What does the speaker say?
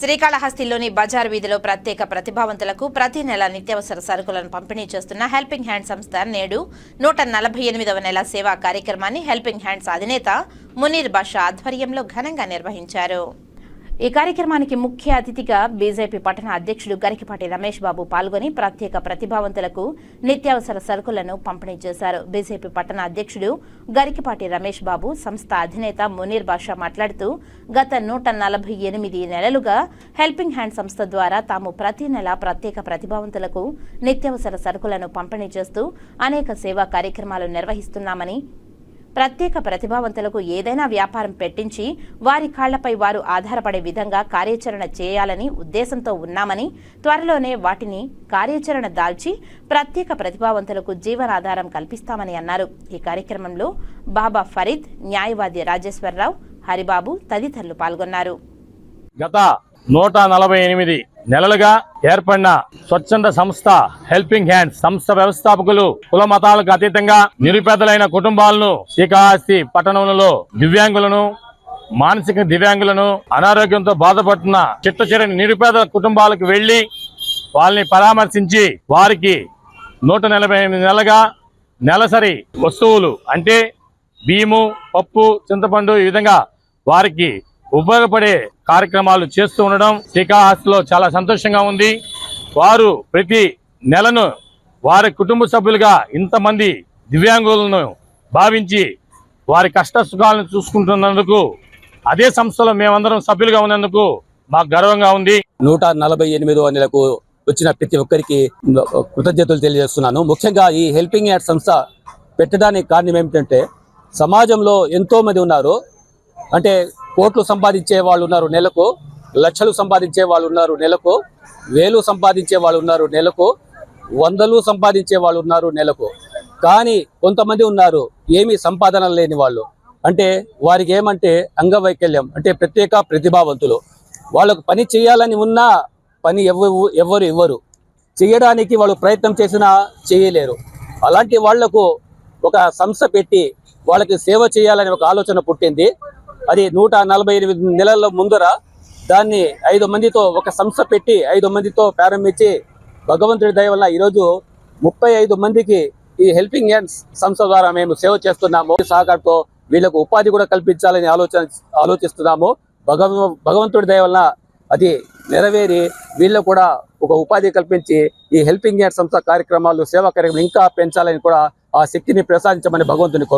శ్రీకాళహస్తిలోని బజార్ వీధిలో ప్రత్యేక ప్రతిభావంతులకు ప్రతి నెల నిత్యావసర సరుకులను పంపిణీ చేస్తున్న హెల్పింగ్ హ్యాండ్ సంస్థ నేడు నూట నలభై ఎనిమిదవ నెల సేవా కార్యక్రమాన్ని హెల్పింగ్ హ్యాండ్స్ అధినేత మునీర్ బాషా ఆధ్వర్యంలో ఘనంగా నిర్వహించారు. ఈ కార్యక్రమానికి ముఖ్య అతిథిగా బీజేపీ పట్టణ అధ్యక్షుడు గరికిపాటి రమేష్ బాబు పాల్గొని ప్రత్యేక ప్రతిభావంతులకు నిత్యావసర సరుకులను పంపిణీ చేశారు. బీజేపీ పట్టణ అధ్యక్షుడు గరికిపాటి రమేష్ బాబు సంస్థ అధినేత మునీర్ బాషా మాట్లాడుతూ గత నూట నలభై ఎనిమిది నెలలుగా హెల్పింగ్ హ్యాండ్ సంస్థ ద్వారా తాము ప్రతి నెల ప్రత్యేక ప్రతిభావంతులకు నిత్యావసర సరుకులను పంపిణీ చేస్తూ అనేక సేవా కార్యక్రమాలు నిర్వహిస్తున్నామని ప్రత్యేక ప్రతిభావంతులకు ఏదైనా వ్యాపారం పెట్టించి వారి కాళ్ళపై వారు ఆధారపడే విధంగా కార్యాచరణ చేయాలని ఉద్దేశంతో ఉన్నామని త్వరలోనే వాటిని కార్యాచరణ దాల్చి ప్రత్యేక ప్రతిభావంతులకు జీవనాధారం కల్పిస్తామని అన్నారు. ఈ కార్యక్రమంలో బాబా ఫరీద్ న్యాయవాది రాజేశ్వరరావు హరిబాబు తదితరులు పాల్గొన్నారు. గత నూట నలభై ఎనిమిది నెలలుగా ఏర్పడిన స్వచ్ఛంద సంస్థ హెల్పింగ్ హ్యాండ్ సంస్థ వ్యవస్థాపకులు కుల మతాలకు అతీతంగా నిరుపేదలైన కుటుంబాలను శ్రీకాళహస్తి పట్టణంలో దివ్యాంగులను మానసిక దివ్యాంగులను అనారోగ్యంతో బాధపడుతున్న చిట్టచిరని నిరుపేద కుటుంబాలకు వెళ్ళి వాళ్ళని పరామర్శించి వారికి నూట నలభై ఎనిమిది నెలలుగా నెలసరి వస్తువులు అంటే బియ్యము పప్పు చింతపండు ఈ విధంగా వారికి ఉపయోగపడే కార్యక్రమాలు చేస్తూ ఉండడం శ్రీకాళహస్తిలో చాలా సంతోషంగా ఉంది. వారు ప్రతి నెలను వారి కుటుంబ సభ్యులుగా ఇంతమంది దివ్యాంగులను భావించి వారి కష్ట సుఖాలను చూసుకుంటున్నందుకు అదే సంస్థలో మేమందరం సభ్యులుగా ఉన్నందుకు మాకు గర్వంగా ఉంది. నూట నలభై ఎనిమిదవ నెలకు వచ్చిన ప్రతి ఒక్కరికి కృతజ్ఞతలు తెలియజేస్తున్నాను. ముఖ్యంగా ఈ హెల్పింగ్ యాడ్ సంస్థ పెట్టడానికి కారణం ఏమిటంటే సమాజంలో ఎంతోమంది ఉన్నారు. అంటే కోట్లు సంపాదించే వాళ్ళు ఉన్నారు నెలకు లక్షలు సంపాదించే వాళ్ళు ఉన్నారు నెలకు వేలు సంపాదించే వాళ్ళు ఉన్నారు నెలకు వందలు సంపాదించే వాళ్ళు ఉన్నారు నెలకు. కానీ కొంతమంది ఉన్నారు ఏమీ సంపాదన లేని వాళ్ళు. అంటే వారికి ఏమంటే అంగవైకల్యం అంటే ప్రత్యేక ప్రతిభావంతులు. వాళ్ళకు పని చేయాలని ఉన్నా పని ఎవరు ఎవ్వరు ఇవ్వరు. చేయడానికి వాళ్ళు ప్రయత్నం చేసినా చేయలేరు. అలాంటి వాళ్ళకు ఒక సంస్థ పెట్టి వాళ్ళకి సేవ చేయాలని ఒక ఆలోచన పుట్టింది. అది నూట నలభై ఎనిమిది నెలల ముందర దాన్ని ఐదు మందితో ఒక సంస్థ పెట్టి ఐదు మందితో ప్రారంభించి భగవంతుడి దయ వల్ల ఈరోజు ముప్పై ఐదు మందికి ఈ హెల్పింగ్ హ్యాండ్స్ సంస్థ ద్వారా మేము సేవ చేస్తున్నాము. సహకారంతో వీళ్ళకు ఉపాధి కూడా కల్పించాలని ఆలోచన ఆలోచిస్తున్నాము. భగవ భగవంతుడి దయ వల్ల అది నెరవేరి వీళ్ళు కూడా ఒక ఉపాధి కల్పించి ఈ హెల్పింగ్ హ్యాండ్ సంస్థ కార్యక్రమాలు సేవా కార్యక్రమాలు ఇంకా పెంచాలని కూడా ఆ శక్తిని ప్రసాదించమని భగవంతుని కోరు